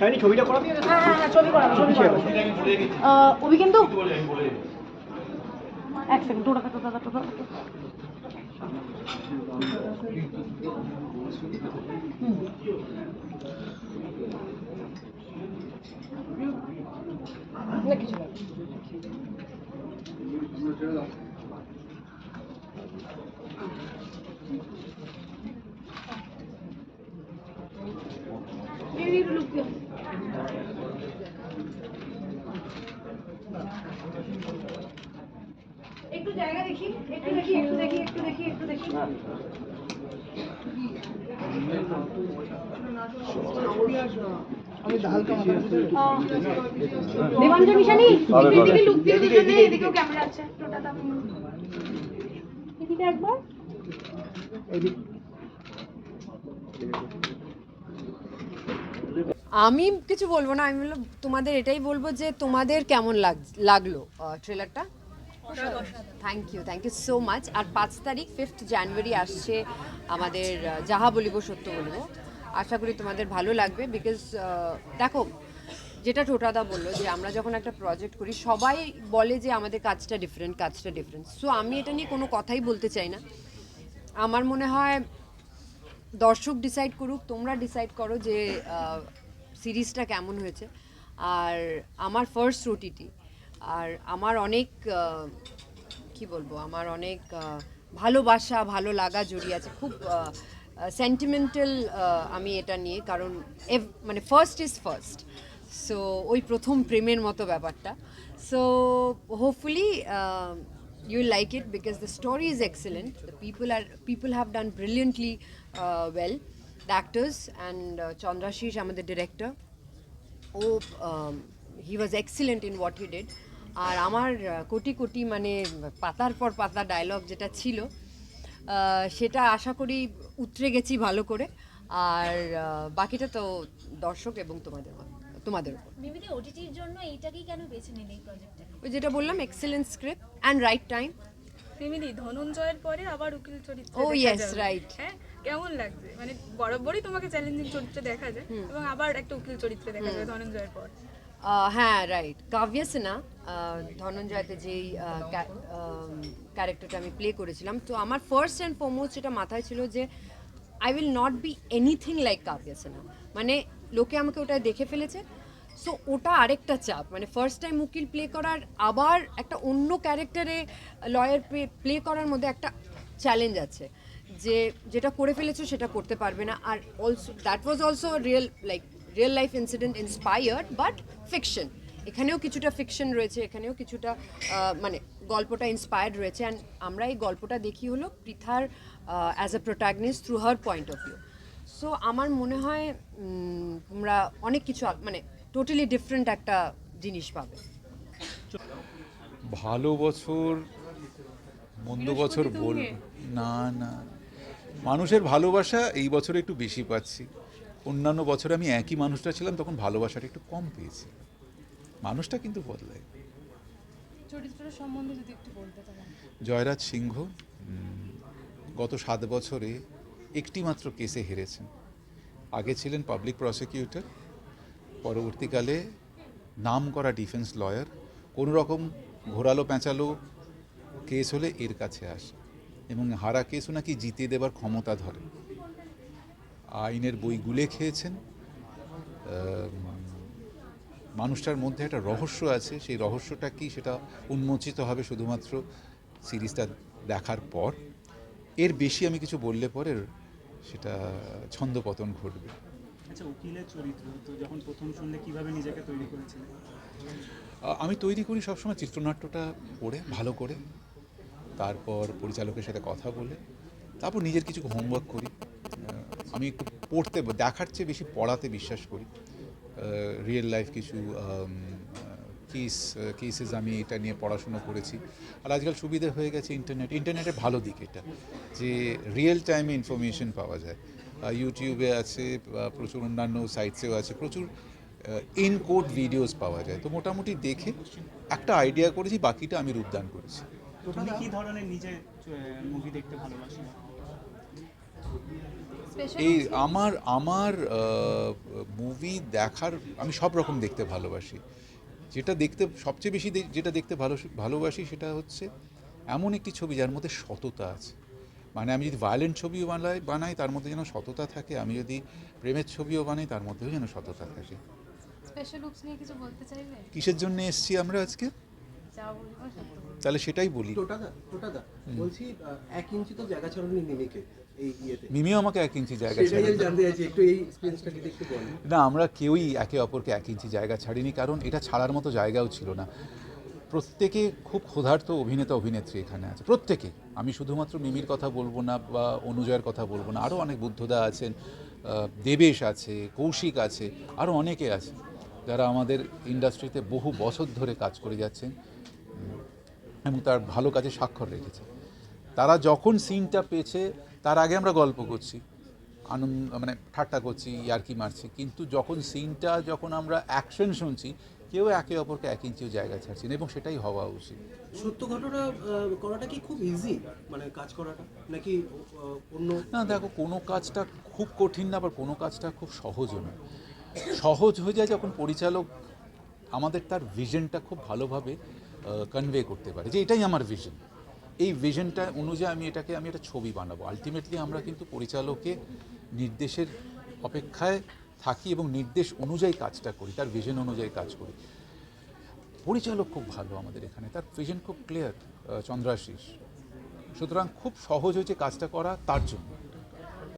Shiny ছবিটা করা দিয়ে হ্যাঁ হ্যাঁ হ্যাঁ ছবি করাবো ছবি করাবো ওবি কিন্তু এক সেকেন্ড টোটা টোটা টোটা টোটা না কিছু না দেখি একটু দেখি একটু দেখি একটু দেখি একটু দেখি। দেবাঞ্জন নিশানি লুক দিয়ে দুজনে এদিকেও ক্যামেরা আছে টোটা দাম এদিকে একবার। আমি কিছু বলব না আমি বলব তোমাদের এটাই বলব যে তোমাদের কেমন লাগ- লাগল ট্রেলারটা thank you thank you so much আর পাঁচ তারিখ ফিফথ জানুয়ারি আসছে আমাদের যাহা বলিব সত্য বলব। আশা করি তোমাদের ভালো লাগবে বিকজ দেখো, যেটা টোটাদা বলল যে আমরা যখন একটা প্রজেক্ট করি, সবাই বলে যে আমাদের কাজটা ডিফারেন্ট কাজটা ডিফারেন্ট সো আমি এটা নিয়ে কোনো কথাই বলতে চাই না। আমার মনে হয় দর্শক ডিসাইড করুক, তোমরা ডিসাইড করো যে সিরিজটা কেমন হয়েছে। আর আমার ফার্স্ট ওটিটি আর আমার অনেক কি বলব, আমার অনেক ভালোবাসা, ভালো লাগা জড়িয়ে আছে। খুব সেন্টিমেন্টাল আমি এটা নিয়ে, কারণ এভ মানে ফার্স্ট ইজ ফার্স্ট সো ওই প্রথম প্রেমের মতো ব্যাপারটা। So hopefully you like it because the story is excellent the people are people have done brilliantly well the actors and Chandrashis আমাদের director O he was excellent in what he did আর আমার কোটি কোটি মানে পাতার পর পাতা dialogue যেটা ছিল সেটা আশা করি উতরে গেছি ভালো করে। আর বাকিটা তো দর্শক এবং তোমাদের তোমাদের উপর। ওটিটির জন্য এইটাকেই কেন বেছে নিলে এই প্রজেক্টটা ওই যেটা বললাম excellent script and right time মিমিদি ধনঞ্জয়ের পরে আবার উকিল চরিত্রে দেখা yes, যাবে। right. হ্যাঁ কেমন লাগছে? মানে বরাবরই তোমাকে চ্যালেঞ্জিং চরিত্রে দেখা যায় এবং আবার একটা উকিল চরিত্রে দেখা যাবে ধনঞ্জয়ের পর। হ্যাঁ রাইট কাব্য সিনহা ধনঞ্জয়তে যেই ক্যারেক্টারটা আমি প্লে করেছিলাম, তো আমার ফার্স্ট অ্যান্ড ফরমোস্ট যেটা মাথায় ছিল যে I will not be anything like Kavya Sinha মানে লোকে আমাকে ওটা দেখে ফেলেছে। সো ওটা আরেকটা চাপ। মানে ফার্স্ট টাইম উকিল প্লে করার, আবার একটা অন্য ক্যারেক্টারে লয়ার প্লে করার মধ্যে একটা চ্যালেঞ্জ আছে। যে, যেটা করে ফেলেছো সেটা করতে পারবে না। আর also that was also real like real life incident inspired but fiction এখানেও কিছুটা ফিকশন রয়েছে এখানেও কিছুটা মানে গল্পটা ইন্সপায়ার্ড রয়েছে অ্যান্ড আমরা এই গল্পটা দেখি হলো পৃথার as a protagonist through her point of view so আমার মনে হয় তোমরা অনেক কিছু মানে টোটালি ডিফারেন্ট একটা জিনিস পাবে। ভালো বছর মন্দ বছর বল না না। মানুষের ভালোবাসা এই বছরে একটু বেশি পাচ্ছি। অন্যান্য বছরে আমি একই মানুষটা ছিলাম তখন ভালোবাসাটা একটু কম পেয়েছি। মানুষটা কিন্তু বদলায়। পারেন জয়রাজ সিংহ গত সাত বছরে একটি মাত্র কেসে হেরেছেন। আগে ছিলেন পাবলিক প্রসিকিউটর পরবর্তীকালে নাম করা ডিফেন্স লয়ার কোনো রকম ঘোরালো প্যাঁচালো কেস হলে এর কাছে আসে এবং হারা কেসও নাকি জিতিয়ে দেবার ক্ষমতা ধরে আইনের বই গুলে খেয়েছেন। মানুষটার মধ্যে একটা রহস্য আছে। সেই রহস্যটা কি সেটা উন্মোচিত হবে শুধুমাত্র সিরিজটা দেখার পর। এর বেশি আমি কিছু বললে পরে সেটা ছন্দপতন ঘটবে। আচ্ছা উকিলের চরিত্র তো যখন প্রথম শুনলে কীভাবে নিজেকে তৈরি করেছিলেন? আমি তৈরি করি সবসময় চিত্রনাট্যটা পড়ে ভালো করে। তারপর পরিচালকের সাথে কথা বলে তারপর নিজের কিছু হোমওয়ার্ক করি। আমি একটু পড়তে, দেখার চেয়ে বেশি পড়াতে বিশ্বাস করি। রিয়েল লাইফ কিছু কেস কেসেস আমি এটা নিয়ে পড়াশুনো করেছি। আর আজকাল সুবিধে হয়ে গেছে ইন্টারনেট ইন্টারনেটের ভালো দিক এটা, যে রিয়েল টাইমে ইনফরমেশন পাওয়া যায়। ইউটিউবে আছে প্রচুর অন্যান্য সাইটসেও আছে, প্রচুর ইন কোড ভিডিওস পাওয়া যায়। তো মোটামুটি দেখে একটা আইডিয়া করেছি, বাকিটা আমি রূপদান করেছি। কি ধরনের নিজে মুভি দেখতে ভালোবাসো? এই আমার আমার মুভি দেখার আমি সব রকম দেখতে ভালোবাসি। যেটা দেখতে সবচেয়ে বেশি যেটা দেখতে ভালো ভালোবাসি সেটা হচ্ছে এমন একটি ছবি যার মধ্যে সততা আছে। মানে আমি যদি ভায়োলেন্ট ছবিও বানাই বানাই তার মধ্যে যেন সততা থাকে। আমি যদি প্রেমের ছবিও বানাই তার মধ্যেও যেন সততা থাকে। স্পেশাল লুকস নিয়ে কিছু বলতে চাইবে কিসের জন্য এসছি আমরা আজকে। তাহলে সেটাই বলি। বলছি এক ইঞ্চি তো জায়গা ছাড়ানি মিমিকে মিমিও আমাকে এক ইঞ্চি জায়গা না আমরা কেউই একে অপরকে এক ইঞ্চি জায়গা ছাড়িনি কারণ এটা ছাড়ার মতো জায়গাও ছিল না। প্রত্যেকে খুব ক্ষুধার্ত অভিনেতা অভিনেত্রী এখানে আছে প্রত্যেকে। আমি শুধুমাত্র মিমির কথা বলব না বা অনুজয়ের কথা বলব না আরও অনেক বুদ্ধদা আছেন দেবেশ আছে কৌশিক আছে আরও অনেকে আছে যারা আমাদের ইন্ডাস্ট্রিতে বহু বছর ধরে কাজ করে যাচ্ছেন এবং তার ভালো কাজে স্বাক্ষর রেখেছে তারা যখন সিনটা পেয়েছে তার আগে আমরা গল্প করছি। আনন্দ মানে ঠাট্টা করছি ইয়ার্কি মারছি। কিন্তু যখন সিনটা যখন আমরা অ্যাকশন শুনছি কেউ একে অপরকে এক ইঞ্চিও জায়গা ছাড়ছি না এবং সেটাই হওয়া উচিত। সত্য ঘটনা করাটা কি খুব ইজি মানে কাজ করাটা? নাকি অন্য না দেখো কোনো কাজটা খুব কঠিন না আবার কোনো কাজটা খুব সহজও না। সহজ হয়ে যায় যখন পরিচালক আমাদের তার ভিশনটা খুব ভালোভাবে কনভে করতে পারে যে এটাই আমার ভিশন এই ভিশনটা অনুযায়ী আমি এটাকে, আমি একটা ছবি বানাবো। আলটিমেটলি আমরা কিন্তু পরিচালকে নির্দেশের অপেক্ষায় থাকি এবং নির্দেশ অনুযায়ী কাজটা করি, তার ভিশন অনুযায়ী কাজ করি। পরিচালক খুব ভালো আমাদের এখানে, তার ভিশন খুব ক্লিয়ার চন্দ্রাশিস। সুতরাং খুব সহজ হয়েছে কাজটা করা তার জন্য।